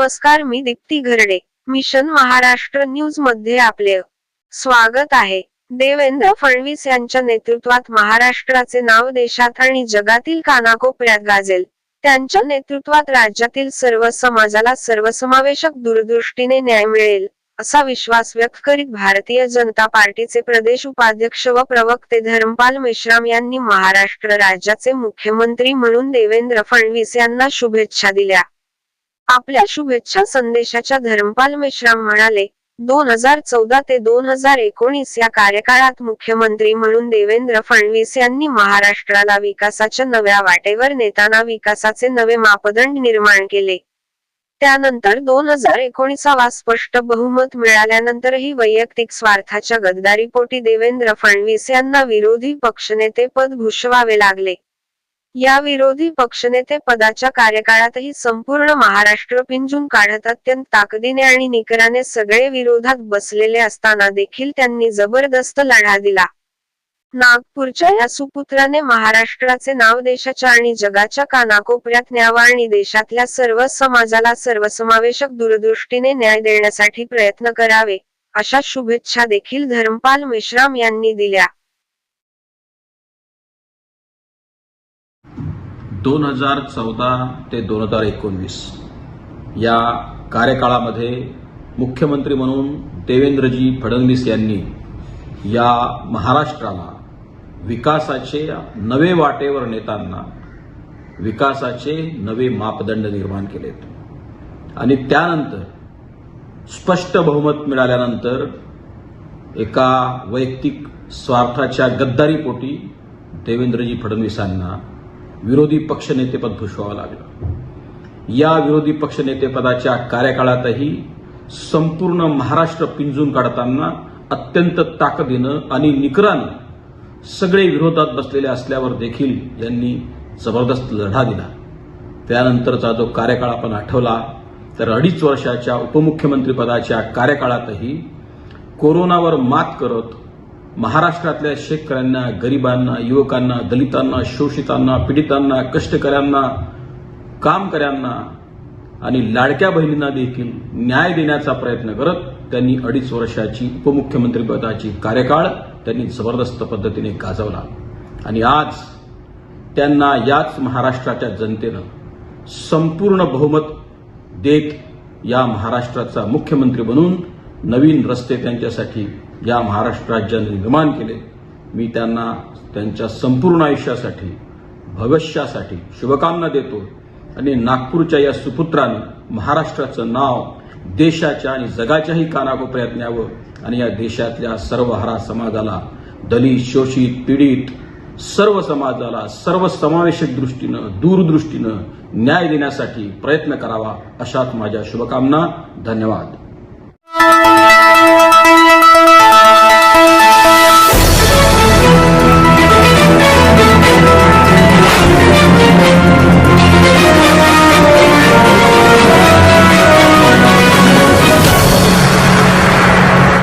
नमस्कार मी दीप्ती घरडे. मिशन महाराष्ट्र न्यूजमध्ये आपले स्वागत आहे. देवेंद्र फडणवीस यांच्या नेतृत्वात महाराष्ट्राचे नाव देशात आणि जगातील कानाकोपऱ्यात गाजेल. त्यांच्या नेतृत्वात राज्यातील सर्व समाजाला सर्वसमावेशक दूरदृष्टीने न्याय मिळेल असा विश्वास व्यक्त करीत भारतीय जनता पार्टीचे प्रदेश उपाध्यक्ष व प्रवक्ते धर्मपाल मेश्राम यांनी महाराष्ट्र राज्याचे मुख्यमंत्री म्हणून देवेंद्र फडणवीस यांना शुभेच्छा दिल्या. आपल्या शुभेच्छा संदेशाच्या धर्मपाल मेश्राम म्हणाले दोन हजार चौदा ते दोन हजार एकोणीस या कार्यकाळात मुख्यमंत्री म्हणून देवेंद्र फडणवीस यांनी महाराष्ट्राला विकासाच्या नव्या वाटेवर नेताना विकासाचे नवे मापदंड निर्माण केले. त्यानंतर दोन हजार एकोणीसावा स्पष्ट बहुमत मिळाल्यानंतरही वैयक्तिक स्वार्थाच्या गद्दारीपोटी देवेंद्र फडणवीस यांना विरोधी पक्षनेते पद भूषवावे लागले. या विरोधी पक्षनेते पदाच्या कार्यकाळातही संपूर्ण महाराष्ट्र पिंजून काढत अत्यंत ताकदीने आणि निकराने सगळे विरोधात बसलेले असताना देखील त्यांनी जबरदस्त लढा दिला. नागपूरच्या या सुपुत्राने महाराष्ट्राचे नाव देशाच्या आणि जगाच्या कानाकोपऱ्यात न्यावा आणि देशातल्या सर्व समाजाला सर्वसमावेशक दूरदृष्टीने न्याय देण्यासाठी प्रयत्न करावे अशा शुभेच्छा देखील धर्मपाल मेश्राम यांनी दिल्या. दोन हजार चौदा ते दोन हजार एकोणवीस. या कार्यकाळामध्ये मुख्यमंत्री म्हणून देवेंद्रजी फडणवीस यांनी या महाराष्ट्राला विकासाचे नवे वाटेवर नेताना विकासाचे नवे मापदंड निर्माण केलेत. आणि त्यानंतर स्पष्ट बहुमत मिळाल्यानंतर एका वैयक्तिक स्वार्थाच्या गद्दारीपोटी देवेंद्रजी फडणवीसांना विरोधी पक्षनेतेपद भूषवावं लागलं. या विरोधी पक्षनेतेपदाच्या कार्यकाळातही संपूर्ण महाराष्ट्र पिंजून काढताना अत्यंत ताकदीनं आणि निकरानं सगळे विरोधात बसलेले असल्यावर देखील यांनी जबरदस्त लढा दिला. त्यानंतरचा जो कार्यकाळ आपण आठवला तर अडीच वर्षाच्या उपमुख्यमंत्रीपदाच्या कार्यकाळातही कोरोनावर मात करत महाराष्ट्रातल्या शेतकऱ्यांना गरिबांना युवकांना दलितांना शोषितांना पीडितांना कष्टकऱ्यांना कामकऱ्यांना आणि लाडक्या बहिणींना देखील न्याय देण्याचा प्रयत्न करत त्यांनी अडीच वर्षाची उपमुख्यमंत्रीपदाची कार्यकाळ त्यांनी जबरदस्त पद्धतीने गाजवला. आणि आज त्यांना याच महाराष्ट्राच्या जनतेनं संपूर्ण बहुमत देत या महाराष्ट्राचा मुख्यमंत्री बनून नवीन रस्ते त्यांच्यासाठी या महाराष्ट्र राज्याने निर्माण केले. मी त्यांना त्यांच्या संपूर्ण आयुष्यासाठी भविष्यासाठी शुभकामना देतो आणि नागपूरच्या या सुपुत्राने महाराष्ट्राचं नाव देशाच्या आणि जगाच्याही कानाकोपऱ्यात न्यावं आणि या देशातल्या सर्व हरा समाजाला दलित शोषित पीडित सर्व समाजाला सर्व समावेशक दृष्टीनं दूरदृष्टीनं न्याय देण्यासाठी प्रयत्न करावा अशात माझ्या शुभकामना. धन्यवाद.